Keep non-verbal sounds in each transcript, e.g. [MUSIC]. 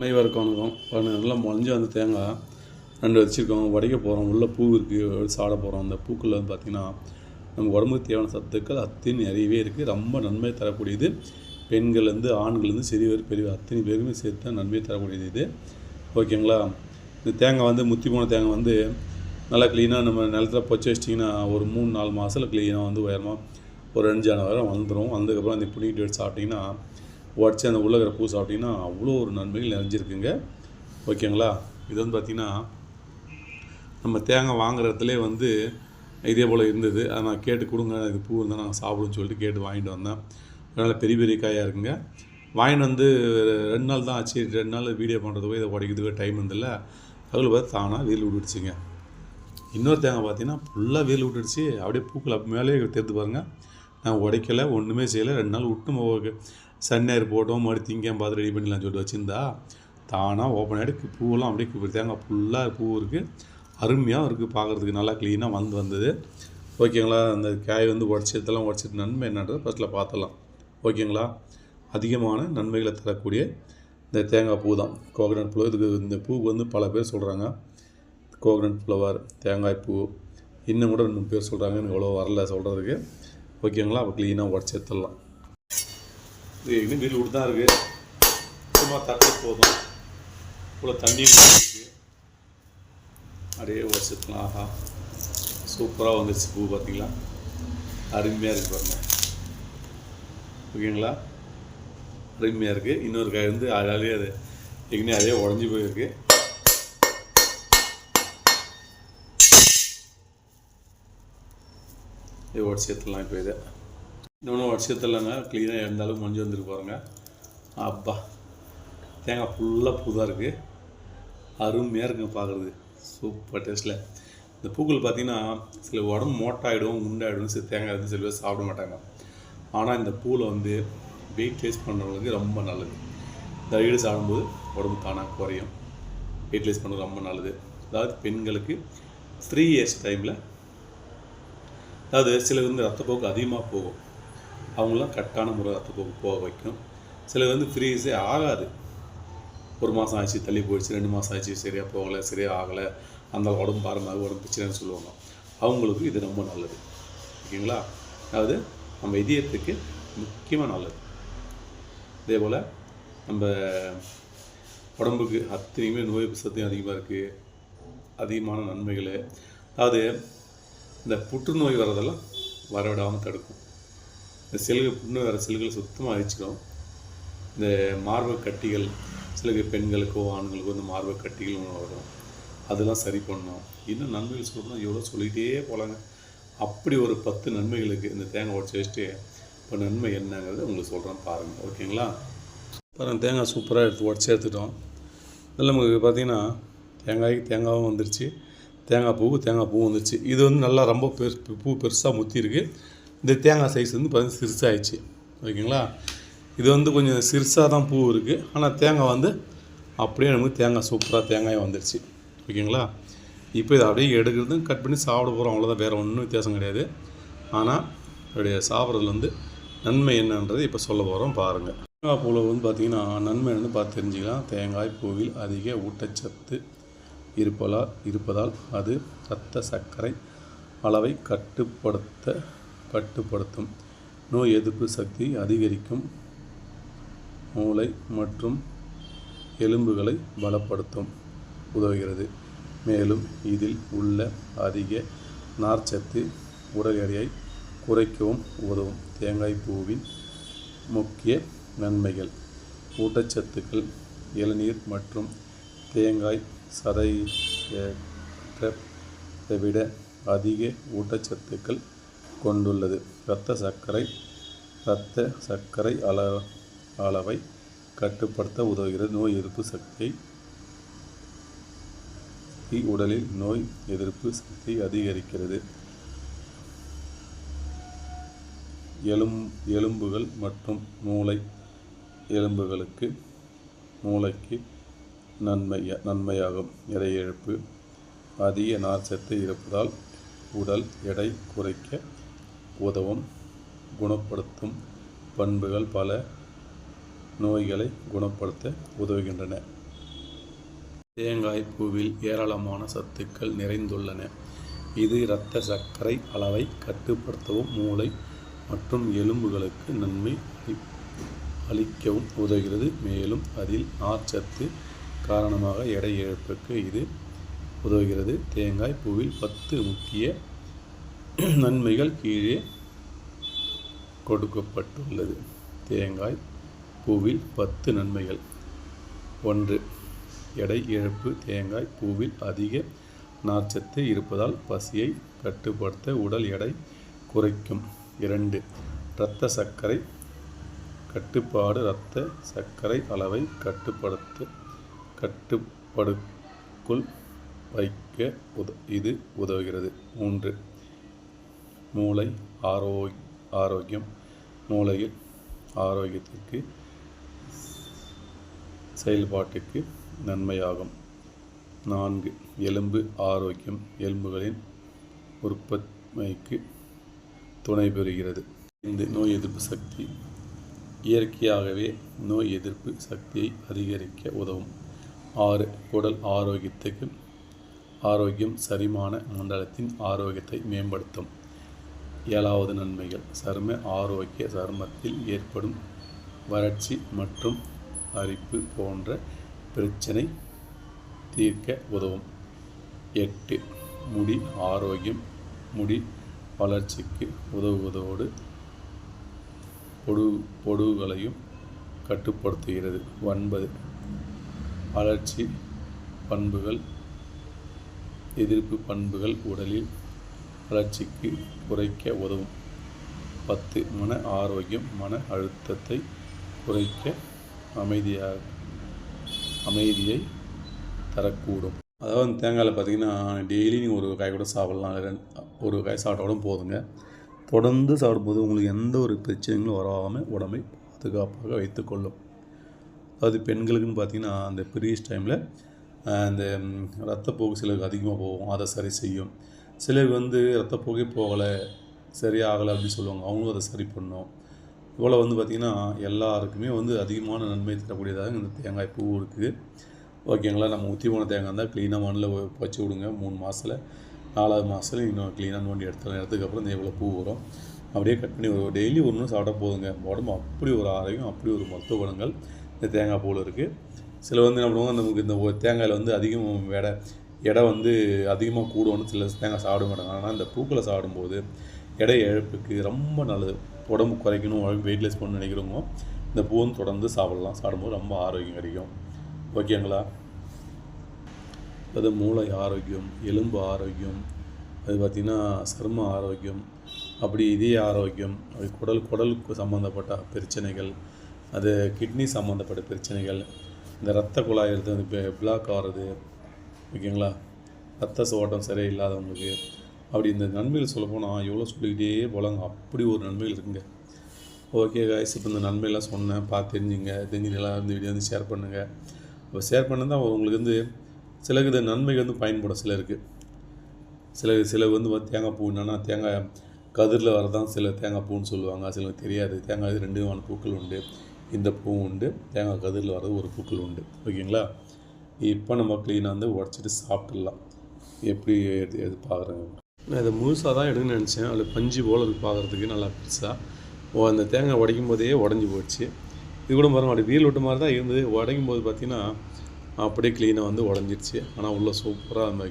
அனைவருக்கும் வணக்கம் நல்லா முளைஞ்சி அந்த தேங்காய் ரெண்டு வச்சுருக்கோம். உடைக்க போகிறோம் உள்ளே பூ இருக்குது சாட போகிறோம் அந்த பூக்களில் வந்து பார்த்திங்கன்னா நம்ம உடம்புக்கு தேவையான சத்துக்கள் அத்தனை நிறையவே இருக்குது ரொம்ப நன்மை தரக்கூடியது. பெண்கள்லேருந்து ஆண்கள்லேருந்து சிறியவர் பெரியவர் அத்தனை பேருமே சேர்த்து தான் நன்மை தரக்கூடியது இது. ஓகேங்களா? இந்த தேங்காய் வந்து முத்தி போன தேங்காய் வந்து நல்லா க்ளீனாக நம்ம நிலத்துல பொச்சு வச்சிட்டிங்கன்னா ஒரு மூணு நாலு மாதத்தில் க்ளீனாக வந்து உயரமாக ஒரு ரெண்டு ஜன வரை வந்துடும் வந்ததுக்கப்புறம் அந்த பிடிக்கிட்டு எடுத்து சாப்பிட்டிங்கன்னா உடச்சி அந்த உள்ளகிற பூ சாப்பிட்டிங்கன்னா அவ்வளோ ஒரு நன்மைகள் நிறைஞ்சிருக்குங்க. ஓகேங்களா? இது வந்து பார்த்திங்கன்னா நம்ம தேங்காய் வாங்குற இடத்துல வந்து இதே போல் இருந்தது. அதை நான் கேட்டு கொடுங்க இது பூ இருந்தால் நாங்கள் சாப்பிடுன்னு சொல்லிட்டு கேட்டு வாங்கிட்டு வந்தேன். அதனால் பெரிய பெரிய காயாக இருக்குங்க. வாங்கிட்டு வந்து ரெண்டு நாள் தான் ஆச்சு. ரெண்டு நாள் வீடியோ பண்ணுறதுக்கோ இதை உடைக்கிறதுக்கோ டைம் இருந்தில்ல அதில் பார்த்து தானாக வீல் விட்டுடுச்சுங்க. இன்னொரு தேங்காய் பார்த்தீங்கன்னா ஃபுல்லாக வேல் விட்டுடுச்சு. அப்படியே பூக்கள் அப்போ மேலே தெரிந்து பாருங்கள் நான் உடைக்கலை ஒன்றுமே செய்யலை. ரெண்டு நாள் விட்டு நம்ம சன்னேர் போட்டோம் மறுபடியும் திங்கம் பார்த்து ரெடி பண்ணிடலாம் சொல்லிட்டு வச்சுருந்தா தானாக ஓப்பன் ஆகிட்டு பூவெல்லாம் அப்படியே தேங்காய் ஃபுல்லாக பூ இருக்குது அருமையாக இருக்குது பார்க்குறதுக்கு நல்லா க்ளீனாக வந்து வந்தது. ஓகேங்களா அந்த காய் வந்து உடச்சதெல்லாம் உடச்சிட்டு நன்மை என்னன்றதை ஃபஸ்ட்டில் பார்த்தலாம் ஓகேங்களா அதிகமான நன்மைகளை தரக்கூடிய இந்த தேங்காய் பூ தான். கோகனட் பூ இதுக்கு இந்த பூவுக்கு வந்து பல பேர் சொல்கிறாங்க கோகனட் ஃப்ளவர் தேங்காய் பூ இன்னும் கூட ரெண்டு மூணு பேர் சொல்கிறாங்க எனக்கு அவ்வளோ வரல சொல்கிறதுக்கு ஓகேங்களா அப்போ க்ளீனாக உடச்சி எடுத்துடலாம். இது இன்னும் வீடு விட்டு தான் இருக்குது சும்மா தட்டு போதும். இவ்வளோ தண்ணி இருக்குது அப்படியே உடச்சிடலாம் ஆஹா. சூப்பராக வந்துருச்சு பூ பார்த்திங்களா அருமையாக இருக்குது பாருங்க. ஓகேங்களா? அருமையாக இருக்குது இன்னொரு காய் வந்து அழகாலே அது எங்கேயும் அதே உடஞ்சி போயிருக்கு. இது உடச்சி எடுத்துடலாம் இப்போ இதை. இன்னொன்று வருஷத்துலங்க க்ளீனாக இருந்தாலும் அளவுக்கு மஞ்சள் வந்துருக்கு பாருங்க. அப்பா தேங்காய் ஃபுல்லாக புதாக இருக்குது அருமையாக இருக்குங்க பார்க்குறது சூப்பர் டேஸ்ட்டில் இந்த பூக்கள் பார்த்திங்கன்னா சில உடம்பு மோட்டாயிடும் உண்டாயிடும் சில தேங்காய் வந்து சில பேர் சாப்பிட மாட்டாங்க. ஆனால் இந்த பூவில் வந்து வெயிட் லேஸ் பண்ணுறவங்களுக்கு ரொம்ப நல்லது. இந்த சாப்பிடும்போது உடம்பு தானாக குறையும். வெயிட் லேஸ் பண்ணுறது ரொம்ப நல்லது. அதாவது பெண்களுக்கு த்ரீ இயர்ஸ் டைமில் அதாவது சிலர் வந்து ரத்தப்போக்கு அதிகமாக போகும். அவங்களாம் கரெக்டான முறை போக வைக்கும். சிலர் வந்து ஃப்ரீஸே ஆகாது. ஒரு மாதம் ஆச்சு தள்ளி போயிடுச்சு ரெண்டு மாதம் ஆச்சு சரியாக போகலை சரியாக ஆகலை அந்த உடம்பு பாரமாக உடம்பு பிரச்சனைன்னு சொல்லுவாங்க. அவங்களுக்கு இது ரொம்ப நல்லது. ஓகேங்களா? அதாவது நம்ம இதயத்துக்கு முக்கியமாக நல்லது. இதே போல் நம்ம உடம்புக்கு அத்தனையுமே நோய் சத்தியம் அதிகமாக இருக்குது அதிகமான நன்மைகள். அதாவது இந்த புற்றுநோய் வரதெல்லாம் வரவிடாமல் தடுக்கும். இந்த செல்கள் புண்ணு வர செல்களை சுத்தமாக அழிச்சிடும் இந்த மார்பக கட்டிகள் சில பெண்களுக்கோ ஆண்களுக்கோ இந்த மார்பக கட்டிகள் ஒன்று வரும். அதெல்லாம் சரி பண்ணணும். இன்னும் நன்மைகள் சொல்லணும் எவ்வளோ சொல்லிகிட்டே போகலாங்க அப்படி ஒரு பத்து நன்மைகளுக்கு இந்த தேங்காய் உடச்சி வச்சுட்டு இப்போ நன்மை என்னங்கிறத உங்களுக்கு சொல்கிறேன் பாருங்கள் ஓகேங்களா? பாருங்கள் தேங்காய் சூப்பராக எடுத்து உடச்சி எடுத்துட்டோம். இதில் நமக்கு பார்த்தீங்கன்னா தேங்காய்க்கு தேங்காயும் வந்துருச்சு. தேங்காய் பூ தேங்காய் பூ வந்துருச்சு. இது வந்து நல்லா ரொம்ப பெரு பூ பெருசாக முத்தி இருக்குது இந்த தேங்காய் சைஸ் வந்து பார்த்தீங்கன்னா சிறுசாகிடுச்சு ஓகேங்களா? இது வந்து கொஞ்சம் சிறுசாக தான் பூ இருக்குது ஆனால் தேங்காய் வந்து அப்படியே நமக்கு தேங்காய் சூப்பராக தேங்காயும் வந்துடுச்சு ஓகேங்களா? இப்போ இதை அப்படியே எடுக்கிறது கட் பண்ணி சாப்பிட போகிறோம் அவ்வளோதான் வேறு ஒன்றும் வித்தியாசம் கிடையாது. ஆனால் அப்படியே சாப்பிட்றதுல வந்து நன்மை என்னன்றது இப்போ சொல்ல போகிறோம் பாருங்கள் தேங்காய் பூவில் வந்து பார்த்திங்கன்னா நன்மை வந்து பார்த்து தெரிஞ்சுக்கலாம். தேங்காய் பூவில் அதிக ஊட்டச்சத்து இருப்பதால் இருப்பதால் அது இரத்த சர்க்கரை அளவை கட்டுப்படுத்த கட்டுப்படுத்தும். நோய் எதிர்ப்பு சக்தி அதிகரிக்கும். மூளை மற்றும் எலும்புகளை பலப்படுத்தும். உதவுகிறது. மேலும் இதில் உள்ள அதிக நார்ச்சத்து உடல் எடையை குறைக்கவும் உதவும். தேங்காய் பூவின் முக்கிய நன்மைகள். ஊட்டச்சத்துக்கள் இளநீர் மற்றும் தேங்காய் சதை விட அதிக ஊட்டச்சத்துக்கள் கொண்டுள்ளது. இரத்த சர்க்கரை இரத்த சர்க்கரை அள அளவை கட்டுப்படுத்த உதவுகிறது. நோய் எதிர்ப்பு சக்தியை உடலில் நோய் எதிர்ப்பு சக்தி அதிகரிக்கிறது. எலும் எலும்புகள் மற்றும் மூளை எலும்புகளுக்கு மூளைக்கு நன்மை நன்மையாகும். எடை இழப்பு அதிக நார்ச்சத்து இருப்பதால் உடல் எடை குறைக்க உதவும் குணப்படுத்தும் பண்புகள் பல நோய்களை குணப்படுத்த உதவுகின்றன. தேங்காய் பூவில் ஏராளமான சத்துக்கள் நிறைந்துள்ளன. இது இரத்த சர்க்கரை அளவை கட்டுப்படுத்தவும் மூளை மற்றும் எலும்புகளுக்கு நன்மை அளி- அளிக்கவும் உதவுகிறது. மேலும் அதில் நார்ச்சத்து காரணமாக எடை இழப்புக்கு இது உதவுகிறது. தேங்காய் பூவில் பத்து முக்கிய [CLEARS THROAT] நன்மைகள் கீழே கொடுக்கப்பட்டுள்ளது. தேங்காய் பூவில் பத்து நன்மைகள். ஒன்று எடை இழப்பு. தேங்காய் பூவில் அதிக நார்ச்சத்து இருப்பதால் பசியை கட்டுப்படுத்த உடல் எடை குறைக்கும். இரண்டு இரத்த சர்க்கரை கட்டுப்பாடு. இரத்த சர்க்கரை அளவை கட்டுப்படுத்த கட்டுப்படுக்குள் வைக்க உத இது உதவுகிறது. மூன்று மூளை ஆரோக் ஆரோக்கியம் மூளையில் ஆரோக்கியத்திற்கு செயல்பாட்டுக்கு நன்மையாகும். நான்கு எலும்பு ஆரோக்கியம் எலும்புகளின் உற்பத்திக்கு துணை பெறுகிறது இந்த நோய் எதிர்ப்பு சக்தி. இயற்கையாகவே நோய் எதிர்ப்பு சக்தியை அதிகரிக்க உதவும். ஆறு குடல் ஆரோக்கியத்துக்கு ஆரோக்கியம் சரிமான மண்டலத்தின் ஆரோக்கியத்தை மேம்படுத்தும். ஏழாவது நன்மைகள். சரும ஆரோக்கிய சருமத்தில் ஏற்படும் வறட்சி மற்றும் அரிப்பு போன்ற பிரச்சனை தீர்க்க உதவும். எட்டு முடி ஆரோக்கியம். முடி வளர்ச்சிக்கு உதவுவதோடு பொடு பொடுகளையும் கட்டுப்படுத்துகிறது. ஒன்பது வளர்ச்சி பண்புகள் எதிர்ப்பு பண்புகள் உடலில் வளர்ச்சிக்கு குறைக்க உதவும். பத்து மன ஆரோக்கியம் மன அழுத்தத்தை குறைக்க அமைதியாக அமைதியை தரக்கூடும். அதாவது அந்த தேங்காயில் பார்த்தீங்கன்னா டெய்லி நீங்கள் ஒரு காய் கூட சாப்பிட்லாம். ஒரு காய் சாப்பிட்டாலும் போதுங்க. தொடர்ந்து சாப்பிடும்போது உங்களுக்கு எந்த ஒரு பிரச்சனைகளும் வராமல் உடம்பை பாதுகாப்பாக வைத்துக்கொள்ளும். அதாவது பெண்களுக்குன்னு பார்த்தீங்கன்னா அந்த பீரியட்ஸ் டைமில் அந்த ரத்தப்போக்கு சிலருக்கு அதிகமாக போகும். அதை சரி செய்யும். சிலருக்கு வந்து ரத்தப்போக்கே போகலை சரியாகலை அப்படின்னு சொல்லுவாங்க. அவங்களும் அதை சரி பண்ணும் இவ்வளோ வந்து பார்த்திங்கன்னா எல்லாருக்குமே வந்து அதிகமான நன்மை தரக்கூடியதாக இந்த தேங்காய் பூ இருக்குது. ஓகேங்களா நம்ம ஊற்றி போன தேங்காய் இருந்தால் க்ளீனாக மண்ணில் வச்சு விடுங்க. மூணு மாதத்தில் நாலாவது மாதத்துல இன்னும் க்ளீனாக நோண்டி எடுத்துலாம் எடுத்ததுக்கப்புறம் இந்த இவ்வளோ பூ வரும். அப்படியே கட் பண்ணி ஒரு டெய்லி ஒன்று சாப்பிட்டா போதுங்க. உடம்பு அப்படி ஒரு ஆரோக்கியம் அப்படி ஒரு மருத்துவ குணங்கள் இந்த தேங்காய் பூவில் இருக்குது சில வந்து என்ன பண்ணுவாங்க நமக்கு இந்த தேங்காயில் வந்து அதிகம் வேடை எடை வந்து அதிகமாக கூடும்னு சில தேங்காய் சாப்பிட மாட்டாங்க. ஆனால் இந்த பூக்களை சாப்பிடும்போது எடை இழப்புக்கு ரொம்ப நல்லது. உடம்பு குறைக்கணும் உடம்பு வெயிட்லெஸ் பண்ண நினைக்கிறவங்க இந்த பூவும் தொடர்ந்து சாப்பிடலாம். சாப்பிடும்போது ரொம்ப ஆரோக்கியம் கிடைக்கும். ஓகேங்களா அது மூளை ஆரோக்கியம் எலும்பு ஆரோக்கியம் அது பார்த்திங்கன்னா சர்ம ஆரோக்கியம் அப்படி இதய ஆரோக்கியம் அது குடல் குடலுக்கு சம்மந்தப்பட்ட பிரச்சனைகள் அது கிட்னி சம்மந்தப்பட்ட பிரச்சனைகள் இந்த ரத்த குழாய் எடுத்து பிளாக் ஆகிறது ஓகேங்களா? ரத்த ஓட்டம் சரியில்லாதவங்களுக்கு அப்படி இந்த நன்மைகள் சொல்லப்போனால் எவ்வளோ சொல்லிக்கிட்டே போலாங்க. அப்படி ஒரு நன்மைகள் இருக்குங்க. ஓகே காய்ஸ் இப்போ இந்த நன்மையெல்லாம் சொன்னேன். பார்த்து தெரிஞ்சுங்க. தெரிஞ்சுங்களா இந்த வீடியோ வந்து ஷேர் பண்ணுங்கள் இப்போ ஷேர் பண்ணது தான் உங்களுக்கு வந்து சிலருக்கு இந்த நன்மைகள் வந்து பயன்படும். சிலருக்கு. சில சில வந்து தேங்காய் பூ என்னன்னா தேங்காய் கதிரில் வரதான் சில தேங்காய் பூன்னு சொல்லுவாங்க. சிலருக்கு தெரியாது. தேங்காய் இது ரெண்டு விதமான பூக்கள் உண்டு. இந்த பூவும் உண்டு. தேங்காய் கதிரில் வர்றது ஒரு பூக்கள் உண்டு. ஓகேங்களா? இப்போ நம்ம க்ளீனாக வந்து உடச்சிட்டு சாப்பிட்டுடலாம் எப்படி எது எது பார்க்குறேங்க? நான் இதை முழுசாக தான் எடுக்கணும்னு நினச்சேன். அதில் பஞ்சு போல் இருக்கு பார்க்குறதுக்கு நல்லா பெருசாக அந்த தேங்காய் உடைக்கும் போதே உடஞ்சி போச்சு. இது கூட பாருங்கள் அப்படி வீல் விட்ட மாதிரி தான் இருந்தது. உடைக்கும் போது பார்த்தீங்கன்னா அப்படியே க்ளீனாக வந்து உடஞ்சிருச்சு. ஆனால் உள்ளே சூப்பராக அந்த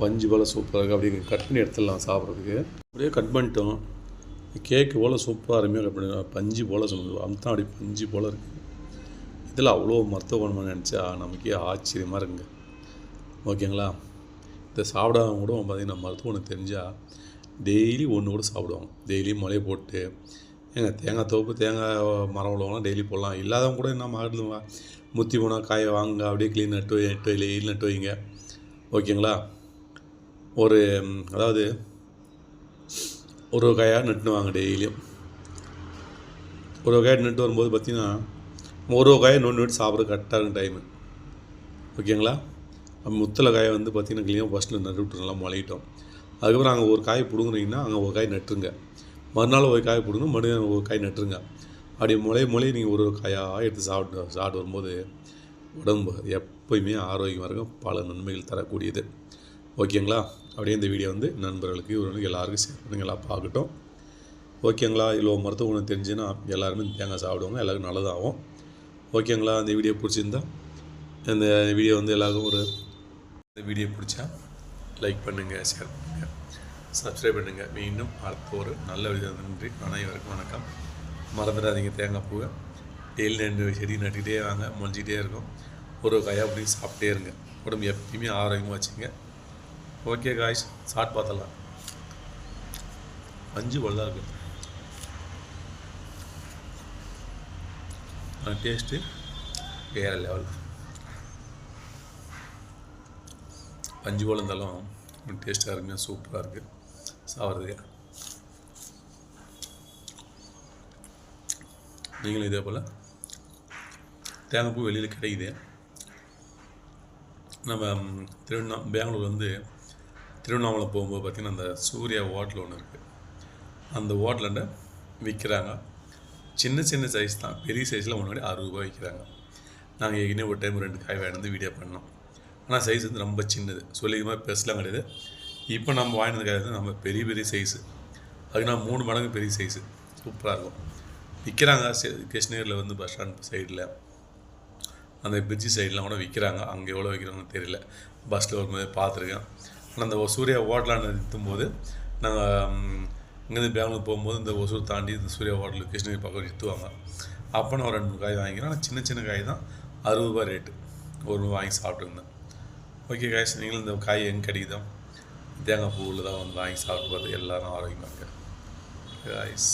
பஞ்சு போல் சூப்பராக இருக்குது அப்படியே கட் பண்ணி எடுத்துடலாம் சாப்பிட்றதுக்கு. அப்படியே கட் பண்ணிட்டோம். கேக்கு போல் சூப்பராக அருமையாக கட் பண்ணி பஞ்சு போல் சொன்னது. அம்தான் அப்படி பஞ்சு போல் இருக்குது இடத்துல அவ்வளோ மருத்துவமனை நினச்சா நமக்கே ஆச்சரியமாக இருக்குங்க. ஓகேங்களா? இந்த சாப்பிடாதவங்க கூட பார்த்திங்கன்னா மருத்துவமனை தெரிஞ்சால் டெய்லி ஒன்று கூட சாப்பிடுவாங்க. டெய்லியும் மலையை போட்டு ஏங்க தேங்காய் தோப்பு தேங்காய் மரம் உள்ளவங்களாம் டெய்லி போடலாம். இல்லாதவங்க கூட என்ன மாறுதுவா முத்தி போனால் காயை வாங்க அப்படியே க்ளீன் நட்டு நட்டு இல்லை நட்டு வைங்க. ஓகேங்களா? ஒரு அதாவது ஒரு காயாக நட்டுன்னு வாங்க டெய்லியும். ஒரு ஒரு நட்டு வரும்போது பார்த்திங்கன்னா ஒரு ஒரு காயை நோண்டி நோண்டி சாப்பிட்ற கரெக்டாக இருக்கும் டைமு ஓகேங்களா அப்ப முத்தலை காயை வந்து பார்த்தீங்கன்னா கிளீனாக ஃபஸ்ட்டில் நட்டு நல்லா முளையிட்டோம். அதுக்கப்புறம் அங்கே ஒரு காய் பிடுங்குறீங்கன்னா அங்கே ஒரு காய் நட்டுருங்க. மறுநாள் ஒரு காய் பிடுங்க மறுநாள் ஒரு காய் நட்டுருங்க. அப்படி முளைய முளைய நீங்கள் ஒரு ஒரு காயாக எடுத்து சாப்பிட்டு சாப்பிட்டு வரும்போது உடம்பு எப்பயுமே ஆரோக்கியமாக இருக்கும் பல நன்மைகள் தரக்கூடியது. ஓகேங்களா அப்படியே இந்த வீடியோ வந்து நண்பர்களுக்கு இவர்களுக்கு எல்லாருக்கும் ஷேர் பண்ணுங்க எல்லாம் பார்க்கட்டும். ஓகேங்களா இவ்வளோ மருத்துவ குணம் தெரிஞ்சுன்னா எல்லாருமே தேங்காய் சாப்பிடுவாங்க எல்லாருக்கும் நல்லதாகும் ஓகேங்களா? அந்த வீடியோ பிடிச்சிருந்தா அந்த வீடியோ வந்து எல்லாருக்கும் ஒரு இந்த வீடியோ பிடிச்சா லைக் பண்ணுங்கள் ஷேர் பண்ணுங்கள் சப்ஸ்கிரைப் பண்ணுங்கள் மீண்டும் அடுத்த ஒரு நல்ல வீடியோ நன்றி. அனைவருக்கும் வணக்கம். மறந்துடாதீங்க தேங்காய் பூவை. டெய்லி ரெண்டு செடி நட்டுக்கிட்டே வாங்க முளைஞ்சிக்கிட்டே இருக்கும். ஒரு கையாக அப்படி சாப்பிட்டே இருங்க. உடம்பு எப்பயுமே ஆரோக்கியமாக வச்சுங்க. ஓகே காய்ஸ் சாப்பிட்டு பார்த்தலாம் அஞ்சு போல் இருக்குது டேஸ்ட்டு வேறு லெவல் பஞ்சு போல் இருந்தாலும் டேஸ்ட்டாக அருமையாக சூப்பராக இருக்குது சாப்பிட்றதுக்கு. நீங்களும் இதே போல் தேங்காய் பூ வெளியில் கிடைக்குது. நம்ம திருவண்ணா பெங்களூர் வந்து திருவண்ணாமலை போகும்போது பார்த்திங்கன்னா அந்த சூர்யா ஹோட்டல் ஒன்று இருக்குது அந்த ஹோட்டலில் விற்கிறாங்க சின்ன சின்ன சைஸ் தான். பெரிய சைஸில் முன்னாடி அறுபது ரூபாய் விற்கிறாங்க நாங்கள் ஏற்கனவே ஒரு டைம் ரெண்டு காய் வாங்கி வந்து வீடியோ பண்ணோம். ஆனால் சைஸ் வந்து ரொம்ப சின்னது. சொல்லிக்கிற மாதிரி பெருசுலாம் கிடையாது. இப்போ நம்ம வாங்கினது காய் வந்து நம்ம பெரிய பெரிய சைஸு அதுக்கு நான் மூணு மடங்கு பெரிய சைஸு சூப்பராக இருக்கும். விற்கிறாங்க கிருஷ்ணகிரியில் வந்து பஸ் ஸ்டாண்ட் சைடில் அந்த பிரிட்ஜி சைட்லாம் கூட விற்கிறாங்க அங்கே எவ்வளோ விற்கிறாங்கன்னு தெரியல. பஸ்ஸில் வரும்போது பார்த்துருக்கேன். ஆனால் அந்த சூர்யா ஹோட்டலான நிறுத்தும்போது நாங்கள் இங்கேருந்து பெங்களூர் போகும்போது இந்த ஒசூர் தாண்டி இந்த சூர்யா ஹோட்டல் கிருஷ்ணகிரி பக்கம் நிறுத்துவாங்க அப்போ நான் ஒரு ரெண்டு மூணு காய் வாங்கிக்கிறேன். ஆனால் சின்ன சின்ன காய் தான். அறுபது ரூபாய் ரேட்டு ஒரு ரூபா வாங்கி சாப்பிட்டுருந்தேன். ஓகே காய்ஸ் நீங்களும் இந்த காய் எங்கே கிடைக்குதோ தேங்காய் பூவில் தான் வந்து வாங்கி சாப்பிட்டு பார்த்து எல்லாரும் ஆரோக்கியமாக இருங்க. காய்ஸ்